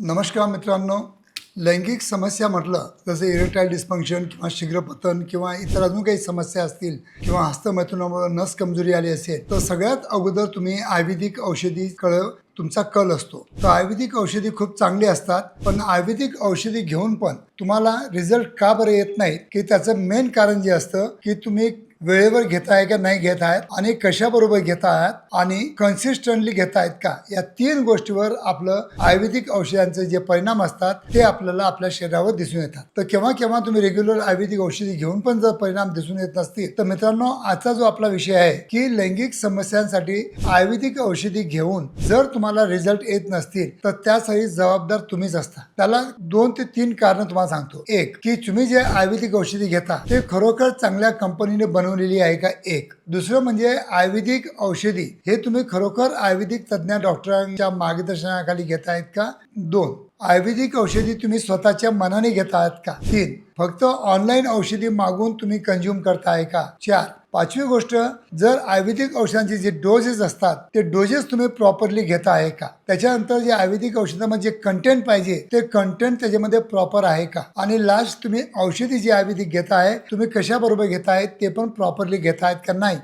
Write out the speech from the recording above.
नमस्कार मित्रांनो. लैंगिक समस्या म्हटलं जसं इरेक्टाईल डिस्फंक्शन किंवा शीघ्रपतन किंवा इतर अजून काही समस्या असतील किंवा हस्तमैथुनामुळे नस कमजोरी आली असेल तर सगळ्यात अगोदर तुम्ही आयुर्वेदिक औषधीकडे तुमचा कल असतो. तर आयुर्वेदिक औषधी खूप चांगली असतात पण आयुर्वेदिक औषधी घेऊन पण तुम्हाला रिझल्ट का बरं येत नाहीत की त्याचं मेन कारण जे असतं की तुम्ही वेळेवर घेताय का नाही घेत आहेत आणि कशाबरोबर घेत आहात आणि कन्सिस्टंटली घेत आहेत का या तीन गोष्टीवर आपलं आयुर्वेदिक औषधांचे जे परिणाम असतात ते आपल्याला आपल्या शरीरावर दिसून येतात. तर केव्हा केव्हा तुम्ही रेग्युलर आयुर्वेदिक औषधी घेऊन पण जर परिणाम दिसून येत नसतील तर मित्रांनो आजचा जो आपला विषय आहे की लैंगिक समस्यांसाठी आयुर्वेदिक औषधी घेऊन जर तुम्हाला रिझल्ट येत नसतील तर त्यासाठी जबाबदार तुम्हीच असता. त्याला दोन ते तीन कारण तुम्हाला सांगतो. एक की तुम्ही जे आयुर्वेदिक औषधी घेता ते खरोखर चांगल्या कंपनीने बनवलेली आहे का? एक. दुसरं म्हणजे आयुर्वेदिक औषधी हे तुम्ही खरोखर आयुर्वेदिक तज्ज्ञ डॉक्टरांच्या मार्गदर्शनाखाली घेतायत का? दोन आयुर्वेदिक औषधी तुम्ही स्वतःच्या मनाने घेत आहात का? तीन फक्त ऑनलाईन औषधी मागून तुम्ही कंझ्युम करताय का? चार पाचवी गोष्ट जर आयुर्वेदिक औषधांचे जे डोजेस असतात ते डोजेस तुम्ही प्रॉपरली घेता आहे का? त्याच्यानंतर जे आयुर्वेदिक औषधामध्ये कंटेंट पाहिजे ते कंटेंट त्याच्यामध्ये प्रॉपर आहे का? आणि लास्ट तुम्ही औषधी जी आयुर्वेदिक घेताय तुम्ही कशाबरोबर घेताय ते पण प्रॉपरली घेतायत का नाही?